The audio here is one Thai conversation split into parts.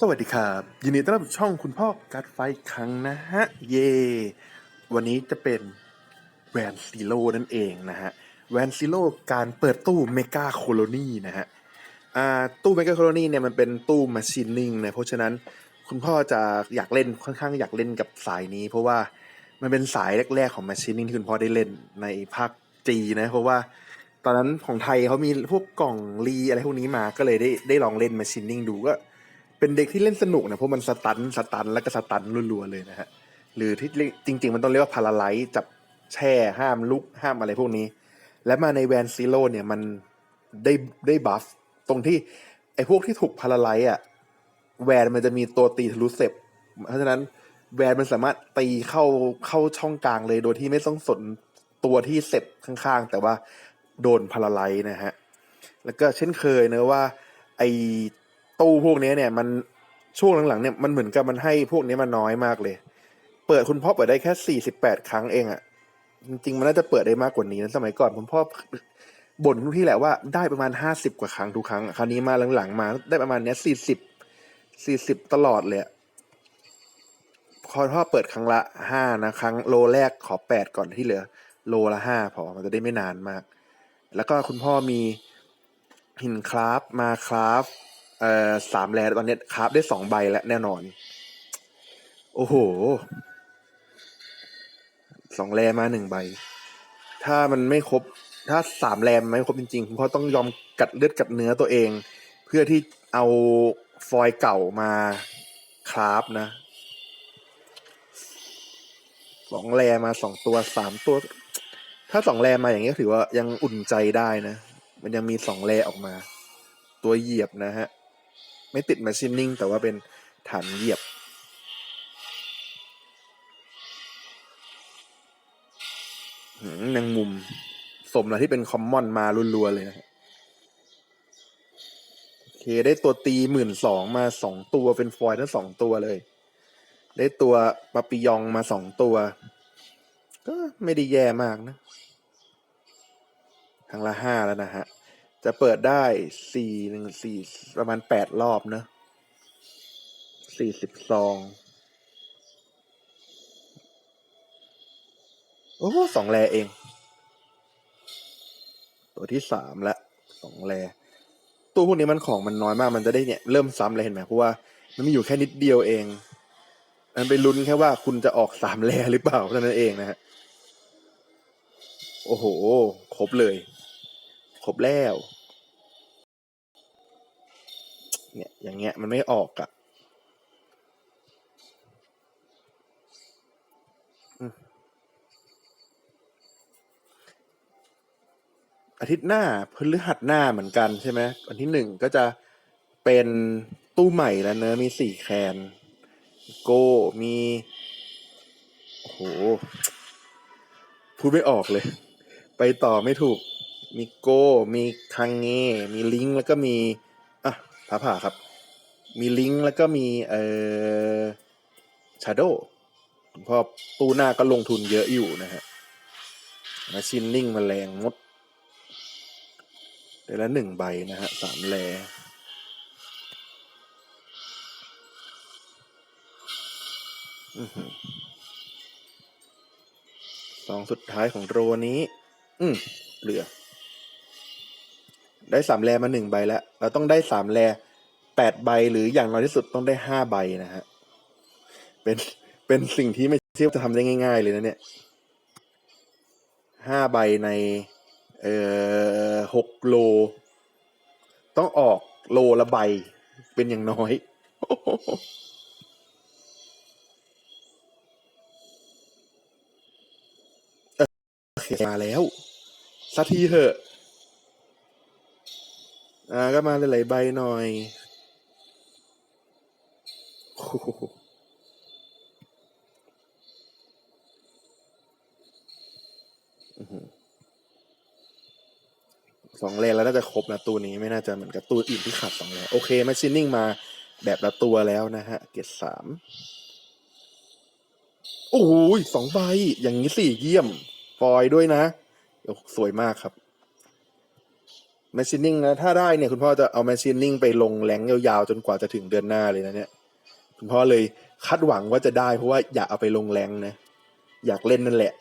สวัสดีครับ ยินดีต้อนรับสู่ช่องคุณพ่อการไฟครั้งนะฮะ เย วันนี้จะเป็นแวนซีโร่นั่นเองนะฮะ แวนซีโร่การเปิดตู้เมกาโคโลนีนะฮะอ่าตู้เมกาโคโลนีเนี่ยมันเป็นตู้มาชินนิ่งนะ เพราะฉะนั้นคุณพ่อจะอยากเล่นค่อนข้างอยากเล่นกับสายนี้ เพราะว่ามันเป็นสายแรก ๆ ของมาชินนิ่งที่คุณพ่อได้เล่นในภาคจีนะ เพราะว่าตอนนั้นของไทยเขามีพวกกล่องรีอะไรพวกนี้มาก็เลยได้ได้ลองเล่นมาชินนิ่งดูก็ เป็นเด็กที่เล่นสนุกนะเพราะมันสตันสตันแล้วก็สตันรัวๆเลยนะฮะหรือที่จริง ๆ มันต้องเรียกว่าพาราไลท์จับแช่ห้ามลุกห้ามอะไรพวกนี้ และมาในแวนซีโร่เนี่ยมันได้ได้บัฟตรงที่ไอ้พวกที่ถูกพาราไลท์อะแวนมันจะมีตัวตีทะลุเซปเพราะฉะนั้นแวนมันสามารถตีเข้าเข้าช่องกลางเลยโดยที่ไม่ต้องสนตัวที่เซปข้างๆ แต่ว่าโดนพาราไลท์นะฮะแล้วก็เช่นเคยเนะว่าไอ ตู้พวกนี้เนี่ยมันช่วงหลังๆเนี่ยมันเหมือนกับมันให้พวกนี้มาน้อยมากเลย เปิดคุณพ่อเปิดได้แค่สี่สิบแปดครั้งเองอะ่ะจริงๆมันน่าจะเปิดได้มากกว่านี้นะสมัยก่อนคุณพ่อบ่นทุกที่แหละว่าได้ประมาณห้าสิบกว่าครั้งทุกครั้งคราวนี้มาหลังๆ มาได้ประมาณเนี้ยสี่สิบสี่สิบตลอดเลยพอพ่อเปิดครั้งละห้านะครั้งโลแรกขอแปดก่อนที่เหลือ โลละห้าพอมันจะได้ไม่นานมาก แล้วก็คุณพ่อมีหินคราฟมาคราฟ เอ่อสามแลตอนนี้คราฟได้สองใบแล้วแน่นอน โอ้โหสองแลมาหนึ่งใบ ถ้ามันไม่ครบ ถ้าสามแรมไม่ครบจริงๆคุณพ่อต้องยอมกัดเลือดกัดเนื้อตัวเอง เพื่อที่เอาฟอยล์เก่ามาคราฟนะสองแรมาสองตัวสามตัว ถ้าสองแรมาอย่างนี้ถือว่ายังอุ่นใจได้นะ มันยังมีสองแรออกมา ตัวเหยียบนะฮะ ไม่ติดแมาชินนิ่งแต่ว่าเป็นฐานเหยียบหืมแมงมุม สมแล้วที่เป็นคอมมอนมารัวๆเลยนะโอเค ได้ตัวตีหมื่นสองมาสองตัวเป็นฟอยล์ทั้งสองตัวเลย ได้ตัวปาปิยองมาสองตัว ก็ไม่ได้แย่มากนะครั้งละห้าแล้วนะฮะ จะเปิดได้สี่หนึ่งสี่ประมาณแปดรอบเนอะสี่สิบซอง โอ้สองแลเอง ตัวที่สามละสองแลตู้พวกนี้มันของมันน้อยมากมันจะได้เนี่ย เริ่มซ้ำเลยเห็นไหมเพราะว่ามันมีอยู่แค่นิดเดียวเองมันไปลุ้นแค่ว่าคุณจะออกสามแลหรือเปล่าเท่านั้นเองนะฮะโอ้โห ครบเลย ครบแล้ว เนี่ย อย่างเงี้ยมันไม่ออกอะ่ะอาทิตย์หน้าพฤหัสหน้าเหมือนกันใช่ไหมวันที่หนึ่งก็จะเป็นตู้ใหม่แล้วเนอะมีสี่แคนโก้มีโอ้โหพูดไม่ออกเลย ไปต่อไม่ถูก มีโก้ มีคังเงมีลิงก์แล้วก็มี อะผาผ่าครับ มีลิงก์แล้วก็มีเอ่อชาร์โดพอตู้หน้าก็ลงทุนเยอะอยู่นะฮะมาชินนิ่งมาแมลงมดเดือนละหนึ่งใบนะฮะสามแลสองสุดท้ายของโรนี้ อืมเหลือ ได้สามแลมาหนึ่งใบแล้ว เราต้องได้สามแล แปดใบหรืออย่างน้อยที่สุดต้องได้ห้าใบนะฮะ เป็นเป็นสิ่งที่ไม่ใช่ว่าจะทำได้ง่าย ๆ เลยนะเนี่ยห้าใบในเอ่อหกโล ต้องออกโลละใบ เป็นอย่างน้อยโอเคมาแล้ว สักทีเถอะ อ่าก็มาหลายๆใบหน่อย สองแลนแล้วน่าจะครบนะตัวนี้ไม่น่าจะเหมือนกับตัวอื่นที่ขาดสองแลนโอเคแมชชีนนิ่งมาแบบละตัวแล้วนะฮะ เกรดสามโอ้โหสองใบ อย่างนี้สี่เยี่ยม ฟอยล์ด้วยนะโอ้สวยมากครับแมชชีนิ่งนะ ถ้าได้เนี่ยคุณพ่อจะเอาแมชชีนิ่งไปลงแรงยาวๆ จนกว่าจะถึงเดือนหน้าเลยนะเนี่ย คุณพ่อเลยคาดหวังว่าจะได้ เพราะว่าอยากเอาไปลงแรงนะ อยากเล่นนั่นแหละ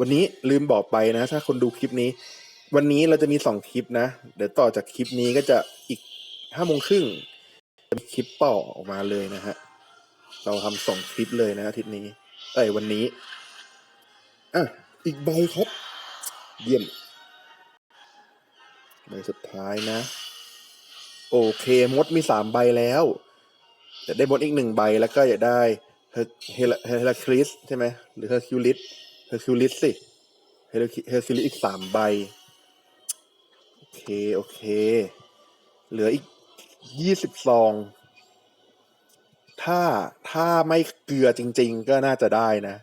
วันนี้ลืมบอกไปนะ ถ้าคนดูคลิปนี้ วันนี้เราจะมีสองคลิปนะ เดี๋ยวต่อจากคลิปนี้ก็จะอีกห้าโมงครึ่งจะมีคลิปต่อออกมาเลยนะฮะ เราทำสองคลิปเลยนะอาทิตย์นี้เอ้ยวันนี้อะอีกใบครับ เยี่ยมใบสุดท้ายนะ โอเค มดมีสามใบแล้วจะได้มดอีกหนึ่งใบแล้วก็อยากได้เฮเฮลเฮลคลิสใช่ไหมหรือเฮอร์คิวลิสเฮอร์คิวลิสสิเฮลเฮอร์คิวลิสอีกสามใบ โอเค โอเค เหลืออีกยี่สิบซอง ถ้าถ้าไม่เกลือจริง ๆ ก็น่าจะได้นะ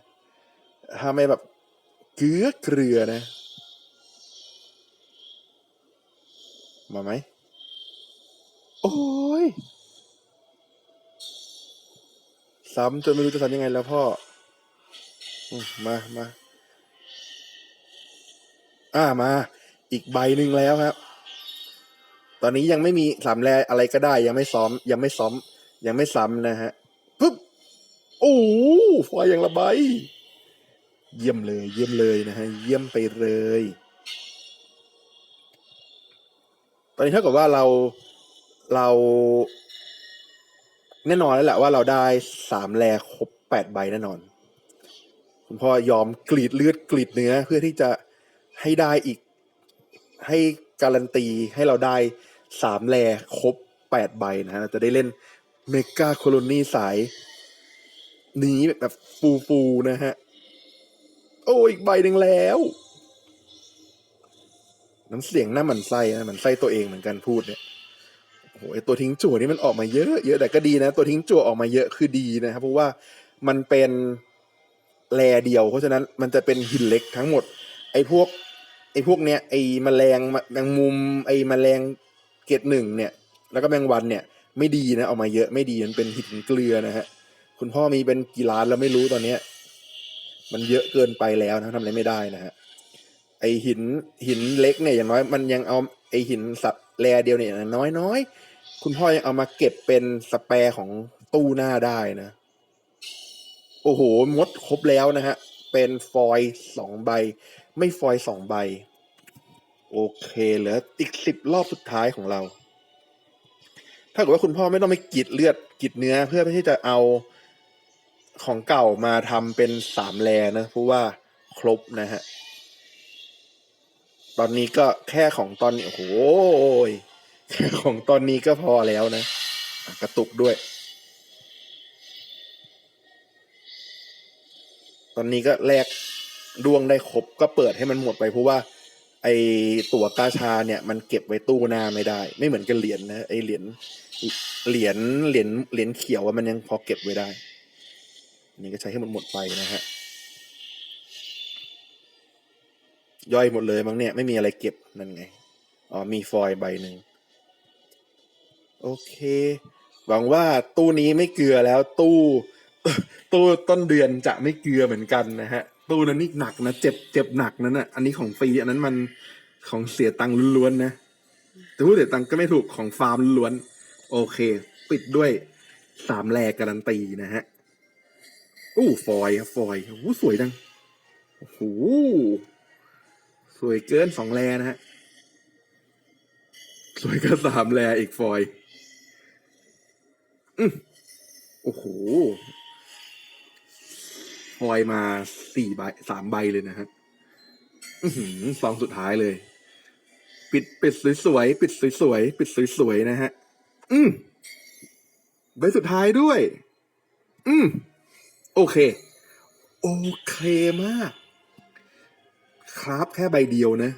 ถ้าไม่แบบเกลือเกลือนะ มาไหม โอ้ย ซ้ำจนไม่รู้จะทำยังไงแล้วพ่อมามา อ่ามา อีกใบหนึ่งแล้วครับ ตอนนี้ยังไม่มีสามแลอะไรก็ได้ ยังไม่ซ้อม ยังไม่ซ้อม ยังไม่ซ้ำนะฮะปุ๊บโอ้โหไฟอย่างละใบเยี่ยมเลย เยี่ยมเลยนะฮะ เยี่ยมไปเลย ตอนนี้เท่ากับว่าเรา เราแน่นอนแล้วแหละว่าเราได้สามแลครบแปดใบแน่นอน คุณพ่อยอมกรีดเลือดกรีดเนื้อเพื่อที่จะให้ได้อีก ให้การันตีให้เราได้สามแลครบแปดใบนะฮะจะได้เล่นเมกาโคโลนีสาย นี้แบบฟูฟูนะฮะ โอ้อีกใบหนึ่งแล้ว น้ำเสียงหน้าหมันไส้นะหมันไส้ตัวเองเหมือนกันพูดเนี่ย โอ้โหไอตัวทิ้งจั่วนี่มันออกมาเยอะเยอะแต่ก็ดีนะ ตัวทิ้งจั่วออกมาเยอะคือดีนะครับ เพราะว่ามันเป็นแรเดียว เพราะฉะนั้นมันจะเป็นหินเล็กทั้งหมด ไอพวก ไอพวกเนี้ยไอแมลงแมงมุม ไอแมลงเกตหนึ่งเนี่ย แล้วก็แมงวันเนี่ย ไม่ดีนะออกมาเยอะไม่ดีมันเป็นหินเกลือนะฮะคุณพ่อมีเป็นกี่ล้านแล้วไม่รู้ตอนเนี้ย มันเยอะเกินไปแล้วนะทำอะไรไม่ได้นะฮะไอหินหินเล็กเนี่ยอย่างน้อยมันยังเอาไอหินสับ แรเดียวเนี่ยน้อยน้อยคุณพ่อยังเอามาเก็บเป็นสแปรของตู้หน้าได้นะ โอ้โหมดครบแล้วนะฮะ เป็นฟอยล์สองใบ ไม่ฟอยล์สองใบ โอเคเหลืออีกสิบรอบสุดท้ายของเรา ถ้าเกิดว่าคุณพ่อไม่ต้องไปกรีดเลือดกรีดเนื้อเพื่อที่จะเอาของเก่ามาทำเป็นสามแลนะเพราะว่าครบนะฮะ ตอนนี้ก็แค่ของตอนนี้โอ้โหแค่ของตอนนี้ก็พอแล้วนะ กระตุกด้วย ตอนนี้ก็แลกดวงได้ครบก็เปิดให้มันหมดไปเพราะว่า ไอตั๋วกาชาเนี่ย มันเก็บไว้ตู้หน้าไม่ได้ ไม่เหมือนกับเหรียญนะไอเหรียญเหรียญเหรียญเหรียญเขียวอะมันยังพอเก็บไว้ได้นี่ก็ใช้ให้มันหมดไปนะฮะ ย่อยหมดเลยมั้งเนี่ย ไม่มีอะไรเก็บนั่นไง อ๋อ มีฟอยใบหนึ่ง โอเค หวังว่าตู้นี้ไม่เกลือแล้ว ตู้ ตู้ต้นเดือนจะไม่เกลือเหมือนกันนะฮะ ตู้นั้นนี่หนักนะ เจ็บเจ็บหนักนั่นนะอันนี้ของฟรี อันนั้นมันของเสียตังค์ล้วนๆนะแต่พูดเสียตังค์ก็ไม่ถูกของฟาร์มล้วน โอเค ปิดด้วยสามแลการันตีนะฮะอู้ฟอยครับฟอยล์โอ้สวยจังโอ้โห วยเกินสองแลนะฮะ สวยก็สามแลอีกฟอยอืมโอ้โห ฟอยมาสี่ใบสามใบเลยนะฮะอือหือซองสุดท้ายเลย ปิดปิดสวยๆ ปิดสวยๆ ปิดสวยๆ นะฮะ อืมใบสุดท้ายด้วย อืมโอเค โอเคมาก ครับแค่ใบเดียวนะ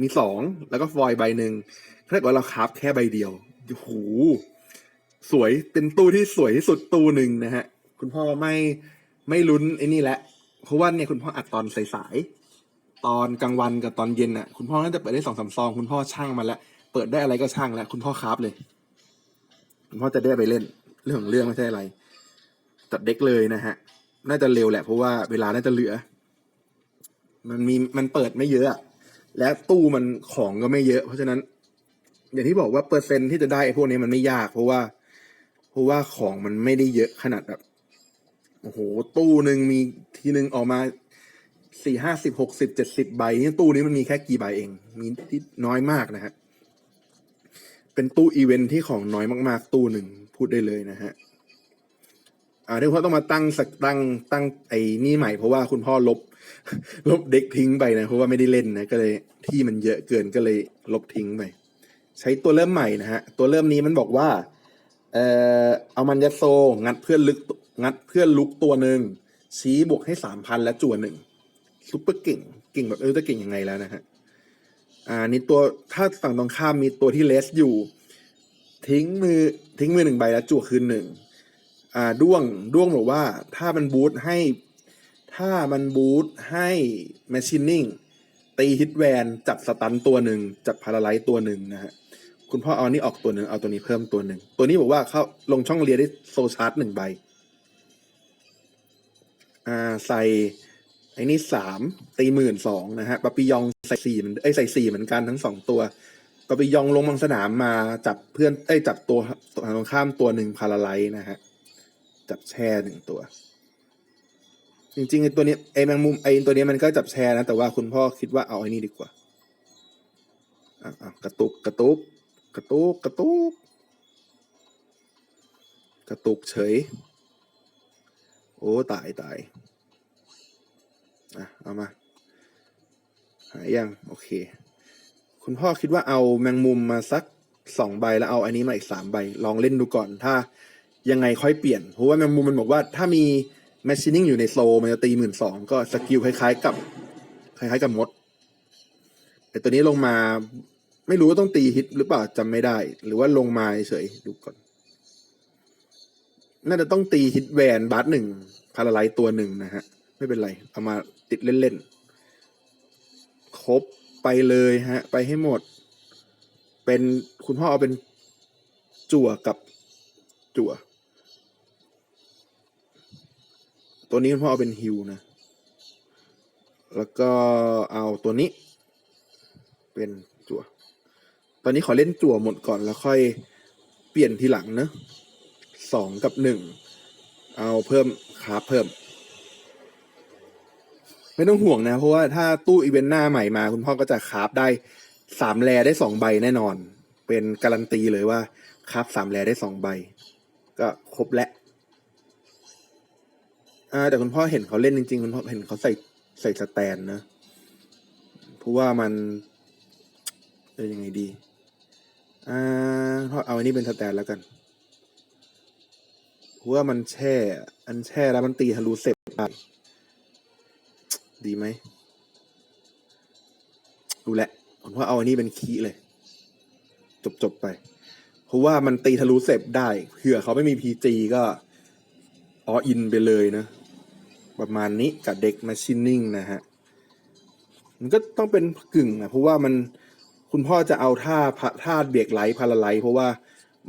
มีสองแล้วก็ฟอยใบหนึ่งถ้าเกิดว่าเราครับแค่ใบเดียวโหสวยเป็นตู้ที่สวยที่สุดตู้หนึ่งนะฮะ คุณพ่อไม่ไม่ลุ้นไอ้นี่แหละเพราะว่าเนี่ยคุณพ่ออัดตอนสายๆตอนกลางวันกับตอนเย็นน่ะ คุณพ่อน่าจะเปิดได้สองสามซอง คุณพ่อช่างมาแล้ว เปิดได้อะไรก็ช่างแล้ว คุณพ่อครับเลย คุณพ่อจะได้ไปเล่น เรื่องของเรื่องไม่ใช่อะไรตัดเด็กเลยนะฮะ น่าจะเร็วแหละเพราะว่าเวลาน่าจะเหลือ มันมีมันเปิดไม่เยอะอะและตู้มันของก็ไม่เยอะ เพราะฉะนั้น อย่างที่บอกว่าเปอร์เซ็นต์ที่จะได้ไอ้พวกนี้มันไม่ยาก เพราะว่า เพราะว่าของมันไม่ได้เยอะขนาดแบบโอ้โหตู้หนึ่งมีทีหนึ่งออกมาสี่ห้าสิบหกสิบเจ็ดสิบใบนี่ตู้นี้มันมีแค่กี่ใบเอง มีที่น้อยมากนะฮะเป็นตู้อีเวนท์ที่ของน้อยมาก ๆ ตู้หนึ่งพูดได้เลยนะฮะอ่าที่พ่อต้องมาตั้งสักตั้งตั้งไอ้นี่ใหม่เพราะว่าคุณพ่อลบ ลบเด็กทิ้งไปนะเพราะว่าไม่ได้เล่นนะก็เลยที่มันเยอะเกินก็เลยลบทิ้งไปใช้ตัวเริ่มใหม่นะฮะตัวเริ่มนี้มันบอกว่า เอ่อเอามันยัดโซงัดเพื่อนลึกงัดเพื่อนลุกตัวหนึ่งชี้บวกให้สามพันและจั่วหนึ่งซุปเปอร์เก่งเก่งแบบเออจะเก่งยังไงแล้วนะฮะอ่านี่ตัวถ้าฝั่งตรงข้ามมีตัวที่เลสอยู่ ทิ้งมือทิ้งมือหนึ่งใบแล้วจั่วคืนหนึ่งอ่าด้วงด้วงบอกว่าถ้ามันบูทให้ ถ้ามันบูทให้แมชชีนนิ่งตีฮิตแวนจับสตันตัวหนึ่งจับพาราไลท์ตัวหนึ่งนะฮะคุณพ่อเอานนี้ออกตัวหนึ่งเอาตัวนี้เพิ่มตัวหนึ่งตัวนี้บอกว่าเขาลงช่องเรียได้โซชาร์ตหนึ่งใบอ่าใส่ไอ้นี่สามตีหมื่นสองนะฮะปาปิยองใส่สี่มือนไอยใส่สี่เหมือนกันทั้งสองตัวปาปิยองลงมังสนามมาจับเพื่อนไอยจับตัวตัวตรงข้ามตัวหนึ่งพาราไลท์นะฮะจับแช่หนึ่งตัว จริงๆไอตัวนี้ไอแมงมุมไอตัวนี้มันก็จับแช่นะ แต่ว่าคุณพ่อคิดว่าเอาไอ้นี่ดีกว่าอะอะกระตุกกระตุกกระตุกกระตุกกระตุกเฉย โอ้ตายตายอะเอามา หายยังโอเค คุณพ่อคิดว่าเอาแมงมุมมาสักสองใบแล้วเอาอันนี้มาอีกสามใบ ลองเล่นดูก่อนถ้ายังไงค่อยเปลี่ยนเพราะว่าแมงมุมมันบอกว่าถ้ามี แมชชีนิ่งอยู่ในโซมันจะตีหมื่นสองก็สกิลคล้ายๆกับ คล้ายๆกับมดแต่ตัวนี้ลงมาไม่รู้ว่าต้องตีฮิตหรือเปล่าจำไม่ได้ หรือว่าลงมาเฉยดูก่อน น่าจะต้องตีฮิตแวนบาร์หนึ่งพาราไลตัวหนึ่งนะฮะ ไม่เป็นไร เอามาติดเล่นๆ ครบไปเลยฮะ ไปให้หมด เป็นคุณพ่อเอาเป็นจั่วกับจั่ว ตัวนี้คุณพ่อเอาเป็นฮิวนะ แล้วก็เอาตัวนี้ เป็นจั่ว ตอนนี้ขอเล่นจั่วหมดก่อนแล้วค่อยเปลี่ยนทีหลังนะสองกับหนึ่ง เอาเพิ่มคาเพิ่ม ไม่ต้องห่วงนะ เพราะว่าถ้าตู้อีเวนต์หน้าใหม่มา คุณพ่อก็จะคาฟได้สามแลได้สองใบแน่นอน เป็นการันตีเลยว่าคาฟสามแลได้สองใบ ก็ครบแล้ว อ่าแต่คุณพ่อเห็นเขาเล่นจริงๆคุณพ่อเห็นเขาใส่ใส่สแตนนะเพราะว่ามันเออยังไงดี อ่าพ่อเอาอันนี้เป็นสแตนแล้วกันเพราะว่ามันแช่ อันแช่แล้วมันตีทะลุเสร็จได้ดีไหมดูแหละผมว่าเอาอันนี้เป็นคีเลย จบจบไป เพราะว่ามันตีทะลุเสร็จได้เผื่อเขาไม่มีพีจีก็ออินไปเลยนะ ประมาณนี้กับเด็กมาชินนิ่งนะฮะ มันก็ต้องเป็นกึ่งนะเพราะว่ามันคุณพ่อจะเอาท่าท่าเบรกไหลพาราไลเพราะว่า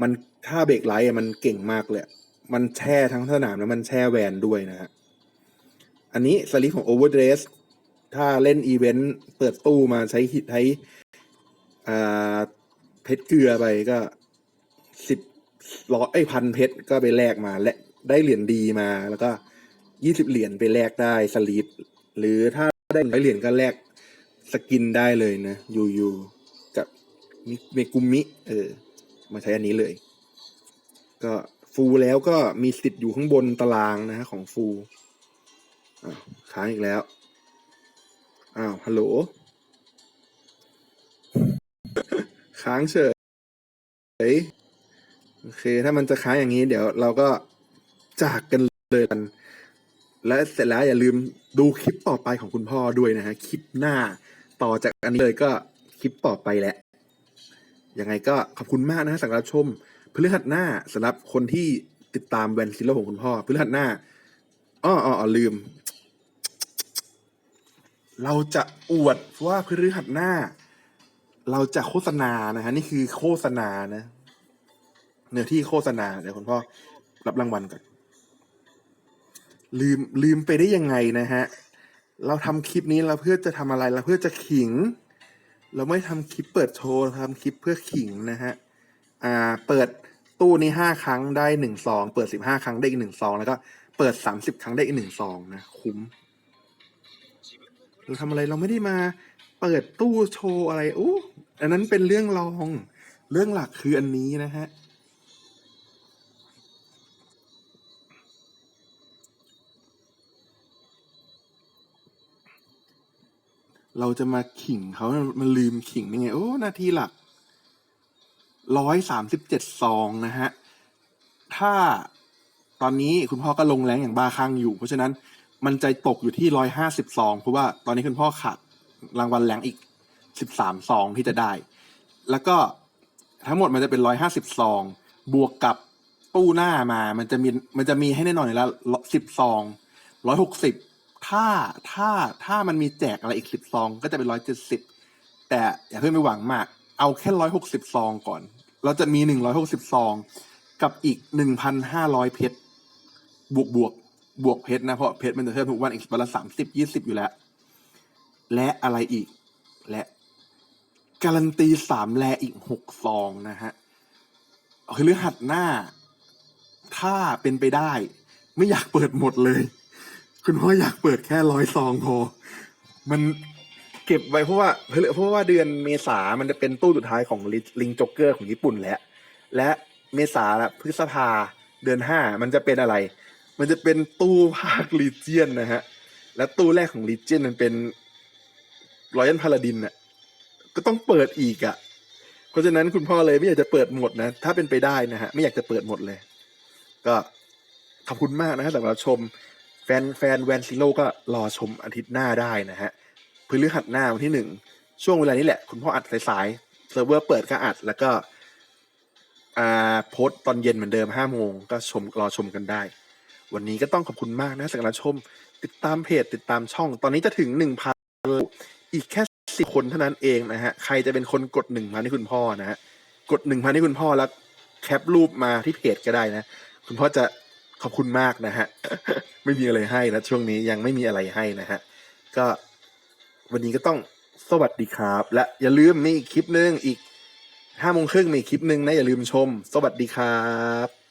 มันท่าเบรกไหลมันเก่งมากเลย มันแช่ทั้งสนามแล้วมันแช่แวนด้วยนะฮะ อันนี้สลิปของ Overdress ถ้าเล่นอีเวนต์เปิดตู้มาใช้หิใช้เพชรเกลือไปก็สิบร้อยไอพันเพชรก็ไปแลกมาและได้เหรียญดีมาแล้วก็ ยี่สิบเหรียญไปแลกได้สลิปหรือถ้าได้ร้อยเหรียญก็แลกสกินได้เลยนะยูยูกับมิเมกุมิ เออ มาใช้อันนี้เลย ก็ฟูลแล้วก็มีสิทธิ์อยู่ข้างบนตารางนะฮะของฟูลอ้าวค้างอีกแล้ว อ้าวฮัลโหล ค้างเฉย โอเค ถ้ามันจะค้างอย่างนี้ เดี๋ยวเราก็จากกันเลยกัน และเสร็จแล้วอย่าลืมดูคลิปต่อไปของคุณพ่อด้วยนะฮะคลิปหน้าต่อจากอันนี้เลยก็คลิปต่อไปแหละยังไงก็ขอบคุณมากนะฮะสำหรับชมพฤหัสหน้าสำหรับคนที่ติดตามแวนซิลโลของคุณพ่อพฤหัสหน้าอ้ออ้อลืม เราจะอวดว่าพฤหัสหน้า เราจะโฆษณานะฮะนี่คือโฆษณานะ เนื้อที่โฆษณาเดี๋ยวคุณพ่อรับรางวัลก่อน ลืมลืมไปได้ยังไงนะฮะ เราทำคลิปนี้เราเพื่อจะทำอะไรเราเพื่อจะขิง เราไม่ทำคลิปเปิดโชว์เราทำคลิปเพื่อขิงนะฮะ อ่า เปิดตู้นี้ห้าครั้งได้หนึ่งซอง เปิดสิบห้าครั้งได้อีกหนึ่งซองแล้วก็เปิดสามสิบครั้งได้อีกหนึ่งซองนะคุ้ม เราทำอะไรเราไม่ได้มา เปิดตู้โชว์อะไรอู้อันนั้นเป็นเรื่องรอง เรื่องหลักคืออันนี้นะฮะ เราจะมาขิงเขามันลืมขิงได้ไง โอ้ นาทีหลักร้อยสามสิบเจ็ดซองนะฮะ ถ้าตอนนี้คุณพ่อก็ลงแรงอย่างบ้าคลั่งอยู่ เพราะฉะนั้นมันจะตกอยู่ที่ร้อยห้าสิบซอง เพราะว่าตอนนี้คุณพ่อขาดรางวัลแรงอีกสิบสามซองที่จะได้ แล้วก็ทั้งหมดมันจะเป็นร้อยห้าสิบซอง บวกกับตู้หน้ามา มันจะมี มันจะมีให้แน่นอนอยู่แล้วสิบซองร้อยหกสิบ ถ้าถ้าถ้ามันมีแจกอะไรอีกสิบซองก็จะเป็นร้อยเจ็ดสิบแต่อย่าเพิ่งไปหวังมาก เอาแค่ร้อยหกสิบซองก่อน เราจะมีหนึ่งร้อยหกสิบซองกับอีกหนึ่งพันห้าร้อยเพชรบวกบวกบวกเพชรนะเพราะเพชรมันจะเพิ่มทุกวันอีกวันละสามสิบยี่สิบอยู่แล้ว และอะไรอีก และการันตีสามแลอีกหกซองนะฮะคือเรื่องหัดหน้า ถ้าเป็นไปได้ ไม่อยากเปิดหมดเลย คุณพ่ออยากเปิดแค่ร้อยซองพอ มันเก็บไว้เพราะว่าเพราะว่าเดือนเมษามันจะเป็นตู้สุดท้ายของลิงจ็อกเกอร์ของญี่ปุ่นแล้ว และเมษาและพฤษภาเดือนห้ามันจะเป็นอะไร มันจะเป็นตู้ภาคลีเจียนนะฮะ และตู้แรกของลีเจียนมันเป็นรอยัลพาลาดินอะ ก็ต้องเปิดอีกอะ เพราะฉะนั้นคุณพ่อเลยไม่อยากจะเปิดหมดนะ ถ้าเป็นไปได้นะฮะ ไม่อยากจะเปิดหมดเลย ก็ขอบคุณมากนะฮะสำหรับชม แฟนแฟนแวนซิโลก็รอชมอาทิตย์หน้าได้นะฮะพฤหัสหน้าวันที่หนึ่งช่วงเวลานี้แหละ คุณพ่ออัดสายๆเซิร์ฟเวอร์เปิดก็อัด แล้วก็อ่าโพสต์ตอนเย็นเหมือนเดิมห้าโมงก็ชมรอชมกันได้ วันนี้ก็ต้องขอบคุณมากนะสำหรับชม ติดตามเพจติดตามช่อง ตอนนี้จะถึงหนึ่งพันอีกแค่สิบคนเท่านั้นเองนะฮะใครจะเป็นคนกดหนึ่งพันให้คุณพ่อนะฮะกดหนึ่งพันให้คุณพ่อแล้วแคปรูปมาที่เพจก็ได้นะ คุณพ่อจะ ขอบคุณมากนะฮะ ไม่มีอะไรให้นะช่วงนี้ยังไม่มีอะไรให้นะฮะ ก็วันนี้ก็ต้องสวัสดีครับ และอย่าลืมมีอีกคลิปนึงอีกห้าโมงครึ่งมีคลิปนึงนะอย่าลืมชม สวัสดีครับ